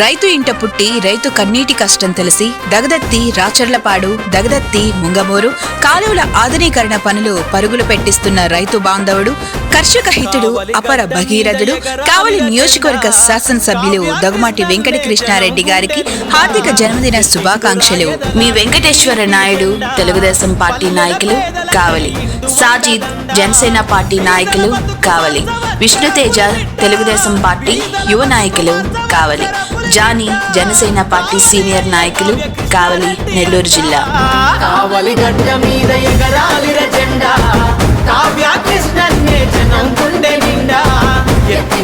రైతు ఇంట పుట్టి రైతు కన్నీటి కష్టం తెలిసి దగదత్తి రాచర్లపాడు దగదత్తి ముంగమూరు కాలువల ఆధునీకరణ పనులు పరుగులు పెట్టిస్తున్న రైతు బాంధవుడు కర్షక హితుడు అపర భగీరథుడు కావలి నియోజకవర్గ శాసనసభ్యులు దగుమాటి వెంకట కృష్ణారెడ్డి గారికి హార్దిక జన్మదిన శుభాకాంక్షలు. మీ వెంకటేశ్వర నాయుడు తెలుగుదేశం పార్టీ నాయకులు కావలి. సాజిద్ జనసేన పార్టీ నాయకులు కావలి. విష్ణుతేజ తెలుగుదేశం పార్టీ యువ నాయకులు Kavali. Johnny Janasena party senior నాయకులు కావలి నెల్లూరు జిల్లా. కావలి గడ్డ మీద ఎగరాలిర జెండా. కావ్య కృష్ణన్నే జనం గుండె నిండా. ఎత్తి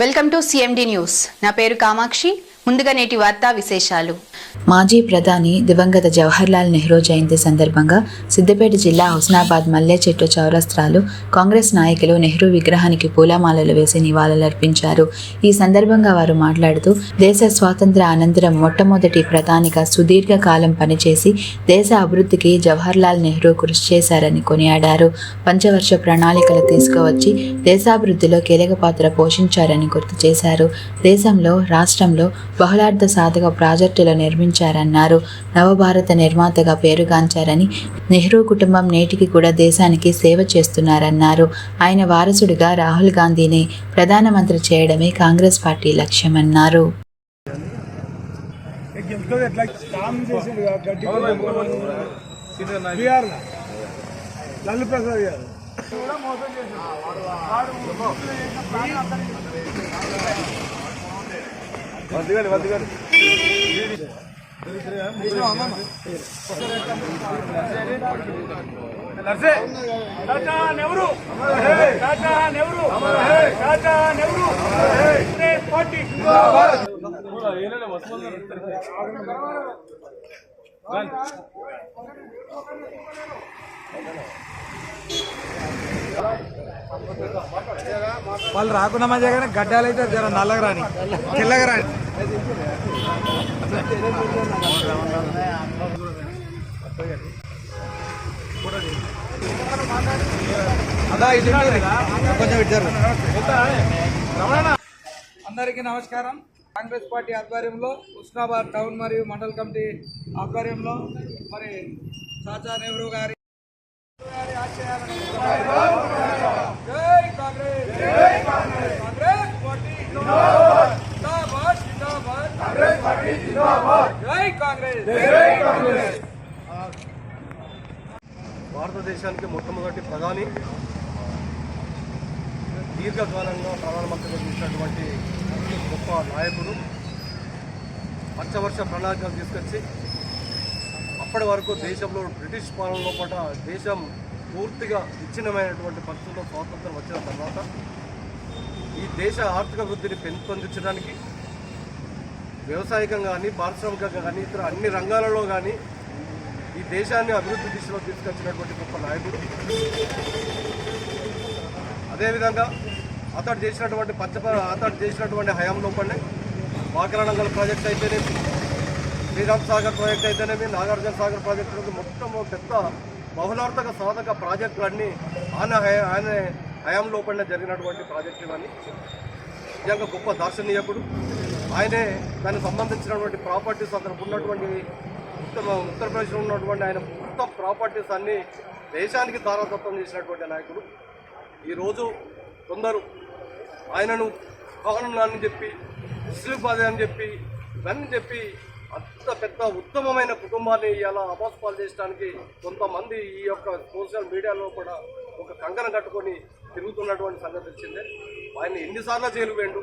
వెల్కమ్ టు సిఎండి న్యూస్. నా పేరు కామాక్షి. ముందుగా నేటి వార్తా విశేషాలు. మాజీ ప్రధాని దివంగత జవహర్లాల్ నెహ్రూ జయంతి సందర్భంగా సిద్దిపేట జిల్లా హుస్నాబాద్ మల్లె చెట్టు చౌరస్త్రాలు కాంగ్రెస్ నాయకులు నెహ్రూ విగ్రహానికి పూలమాలలు వేసి నివాళులర్పించారు. ఈ సందర్భంగా వారు మాట్లాడుతూ దేశ స్వాతంత్ర అనంతరం మొట్టమొదటి ప్రధానిగా సుదీర్ఘ కాలం పనిచేసి దేశ అభివృద్ధికి జవహర్లాల్ నెహ్రూ కృషి చేశారని కొనియాడారు. పంచవర్ష ప్రణాళికలు తీసుకువచ్చి దేశాభివృద్ధిలో కీలక పాత్ర పోషించారని గుర్తు చేశారు. దేశంలో రాష్ట్రంలో బహుళార్థ సాధక ప్రాజెక్టులు నిర్మించారన్నారు. నవభారత నిర్మాతగా పేరుగాంచారని నెహ్రూ కుటుంబం నేటికి కూడా దేశానికి సేవ చేస్తున్నారన్నారు. ఆయన వారసుడిగా రాహుల్ గాంధీని ప్రధానమంత్రి చేయడమే కాంగ్రెస్ పార్టీ లక్ష్యమన్నారు. లల్లు ప్రసాద్ గారు కూడా మోసం వాడు ముస్లింలు చేసిన ప్లాన్ అందరికీ వద్దుగాని వద్దుగాని నర్సే చాచా నెహ్రూ చాచా నెహ్రూ చాచా నెహ్రూ పార్టీ వాళ్ళు రాకుండా మంచిగా కానీ గడ్డాలు అయితే జర నల్లగా రాని తెల్లగా రాని. అదా ఇది కొంచెం ఇచ్చారు అందరికీ నమస్కారం. కాంగ్రెస్ పార్టీ ఆధ్వర్యంలో హుస్నాబాద్ టౌన్ మరియు మండల్ కమిటీ ఆధ్వర్యంలో మరి చాచా నెహ్రూ గారి గారి ఆశయాలను జై కాంగ్రెస్ జై కాంగ్రెస్ కాంగ్రెస్ పార్టీ జిందాబాద్ జిందాబాద్ కాంగ్రెస్ పార్టీ జిందాబాద్ జై కాంగ్రెస్ జై కాంగ్రెస్ భారతదేశానికి మొట్టమొదటి ప్రధాని. దీర్ఘకాలంగా ప్రధానమంత్రిగా చూసినటువంటి గొప్ప నాయకుడు. పంచవర్ష ప్రణాళికలు తీసుకొచ్చి అప్పటి వరకు దేశంలో బ్రిటిష్ పాలనలో పట దేశం పూర్తిగా విచ్ఛిన్నమైనటువంటి పరిస్థితుల్లో స్వాతంత్రం వచ్చిన తర్వాత ఈ దేశ ఆర్థిక వృద్ధిని పెంపొందించడానికి వ్యవసాయకంగా కానీ పారిశ్రామికంగా కానీ ఇతర అన్ని రంగాలలో కానీ ఈ దేశాన్ని అభివృద్ధి దిశలో తీసుకొచ్చినటువంటి గొప్ప నాయకుడు. అదేవిధంగా అతడు చేసినటువంటి పచ్చ అతడు చేసినటువంటి హయాంలో లోపలనే వాకరణంగల్ ప్రాజెక్ట్ అయితేనేమి శ్రీరామ్ సాగర్ ప్రాజెక్ట్ అయితేనేమి నాగార్జున సాగర్ ప్రాజెక్టు మొత్తం పెద్ద బహుళార్థక సాధక ప్రాజెక్టులన్నీ ఆయన హయా- ఆయన హయాంలో పడిన జరిగినటువంటి ప్రాజెక్టులు ఇవన్నీ. నిజంగా గొప్ప దార్శనీయకుడు ఆయనే దానికి సంబంధించినటువంటి ప్రాపర్టీస్ అతనికి ఉన్నటువంటి ఉత్తర ఉత్తరప్రదేశ్లో ఉన్నటువంటి ఆయన మొత్తం ప్రాపర్టీస్ అన్నీ దేశానికి దారాదత్తం చేసినటువంటి నాయకుడు. ఈరోజు కొందరు ఆయనను కారణం అని చెప్పి ముస్లిం అని చెప్పి ఇవన్నీ చెప్పి అంత పెద్ద ఉత్తమమైన కుటుంబాన్ని ఇలా అపోస్పాలు చేయడానికి కొంతమంది ఈ యొక్క సోషల్ మీడియాలో కూడా ఒక కంకణం కట్టుకొని తిరుగుతున్నటువంటి సంగతి వచ్చిందే ఆయన ఎన్నిసార్లు జైలు వేయండు?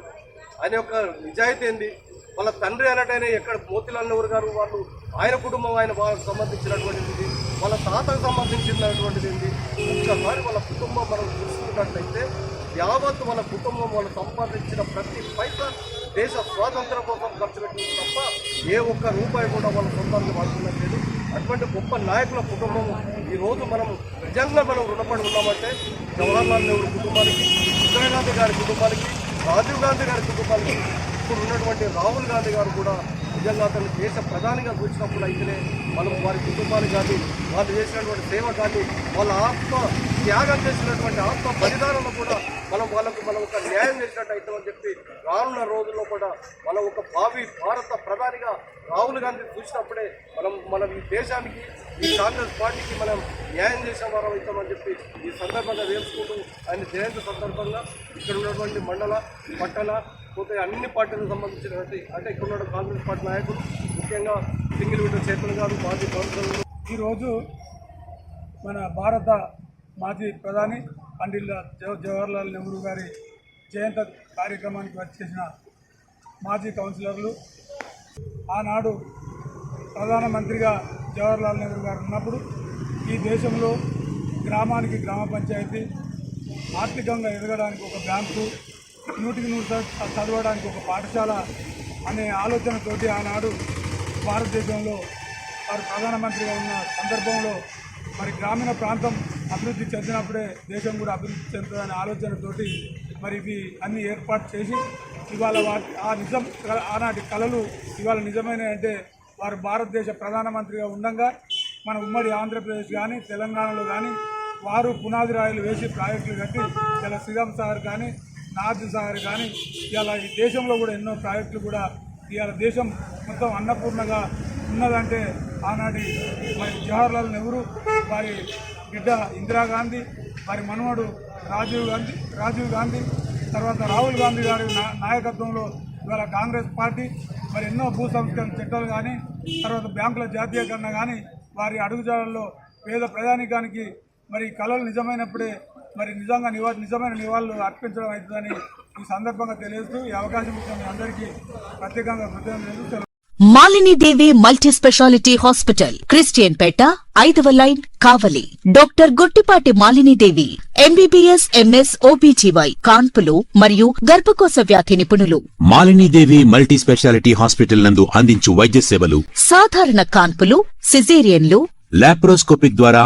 ఆయన యొక్క నిజాయితీ ఏంది? వాళ్ళ తండ్రి అన్నట్టయినా ఎక్కడ మోతిలాల్ నెహ్రూ గారు వాళ్ళు ఆయన కుటుంబం ఆయన వాళ్ళకి సంబంధించినటువంటిది వాళ్ళ తాతకు సంబంధించినటువంటిది ఏంది? ఒక్కసారి వాళ్ళ కుటుంబం మనం చూసుకున్నట్లయితే యావత్ వాళ్ళ కుటుంబం వాళ్ళు సంపాదించిన ప్రతి పైసా దేశ స్వాతంత్రం కోసం ఖర్చు పెట్టింది తప్ప ఏ ఒక్క రూపాయి కూడా వాళ్ళ సొంతానికి వాడుతున్నట్లేదు అటువంటి గొప్ప నాయకుల కుటుంబం ఈ రోజు మనం నిజంగా మనం రుణపడి ఉన్నామంటే జవహర్లాల్ నెహ్రూ కుటుంబానికి ఇందిరాగాంధీ గారి కుటుంబానికి రాజీవ్ గాంధీ గారి కుటుంబానికి ఇప్పుడు ఉన్నటువంటి రాహుల్ గాంధీ గారు కూడా నిజంగా అతను దేశ ప్రధానిగా కూర్చున్నప్పుడు అయితేనే మనం వారి కుటుంబాలు కానీ వాళ్ళు చేసినటువంటి సేవ కానీ వాళ్ళ ఆత్మ త్యాగం చేసినటువంటి ఆత్మ బలిదానంలో కూడా మనం వాళ్ళకు మనం ఒక న్యాయం చేసినట్టు అవుతామని చెప్పి రానున్న రోజుల్లో కూడా మనం ఒక భావి భారత ప్రధానిగా రాహుల్ గాంధీ చూసినప్పుడే మనం మనం ఈ దేశానికి ఈ కాంగ్రెస్ పార్టీకి మనం న్యాయం చేసిన వారం అవుతామని చెప్పి ఈ సందర్భంగా వేసుకుంటూ ఆయన జయంతి సందర్భంగా ఇక్కడ ఉన్నటువంటి మండల పట్టణ పోతే అన్ని పార్టీలకు సంబంధించినటువంటి అంటే ఇక్కడ ఉన్న కాంగ్రెస్ పార్టీ నాయకులు ముఖ్యంగా సింగిల్ విండో చేతులు గారు మాజీ కౌన్సిలర్లు. ఈరోజు మన భారత మాజీ ప్రధాని పండిల్ జవహర్లాల్ నెహ్రూ గారి జయంత కార్యక్రమానికి వచ్చేసిన మాజీ కౌన్సిలర్లు. ఆనాడు ప్రధానమంత్రిగా జవహర్లాల్ నెహ్రూ గారు ఉన్నప్పుడు ఈ దేశంలో గ్రామానికి గ్రామ పంచాయతీ ఆర్థికంగా ఎదగడానికి ఒక బ్యాంకు నూటికి నూరు చదవడానికి ఒక పాఠశాల అనే ఆలోచనతోటి ఆనాడు భారతదేశంలో వారు ప్రధానమంత్రిగా ఉన్న సందర్భంలో మరి గ్రామీణ ప్రాంతం అభివృద్ధి చెందినప్పుడే దేశం కూడా అభివృద్ధి చెందుతుందనే ఆలోచనతోటి మరి ఇవి అన్ని ఏర్పాటు చేసి ఇవాళ వాటి ఆ నిజం కల- ఆనాటి కళలు ఇవాళ నిజమైన అంటే వారు భారతదేశ ప్రధానమంత్రిగా ఉండగా మన ఉమ్మడి ఆంధ్రప్రదేశ్ కానీ తెలంగాణలో కానీ వారు పునాది రాయలు వేసి ప్రాజెక్టులు కట్టి ఇలా శ్రీరామ్ సార్ కానీ నార్త్ సాగర్ కానీ ఇవాళ ఈ దేశంలో కూడా ఎన్నో ప్రాజెక్టులు కూడా ఇవాళ దేశం మొత్తం అన్నపూర్ణగా ఉన్నదంటే ఆనాటి మరి జవహర్లాల్ నెహ్రూ వారి బిడ్డ ఇందిరాగాంధీ వారి మనవడు రాజీవ్ గాంధీ రాజీవ్ గాంధీ తర్వాత రాహుల్ గాంధీ గారి నా- నాయకత్వంలో ఇవాళ కాంగ్రెస్ పార్టీ మరి ఎన్నో భూ సంస్కరణ చట్టాలు కానీ తర్వాత బ్యాంకుల జాతీయకరణ కానీ వారి అడుగుజాడల్లో పేద ప్రజానికానికి మరి కళలు నిజమైనప్పుడే మరి నిజంగా నివా నిజమైన నివాళులు అర్పించడం అవుతుందని ఈ సందర్భంగా తెలియజేస్తూ ఈ అవకాశం ఇచ్చిన అందరికీ ప్రత్యేకంగా కృతజ్ఞతలు Malini Devi multi speciality hospital Christianpet ఐదవ line Kavali. Doctor Guttipati Malinidevi MBBS MS OBGY కాన్పులు మరియు గర్భకోశ వ్యాధి నిపుణులు. మాలినీదేవి మల్టీ స్పెషాలిటీ హాస్పిటల్ నందు అందించు వైద్య సేవలు సాధారణ కాన్పులు సిజేరియన్లు లాప్రోస్కోపిక్ ద్వారా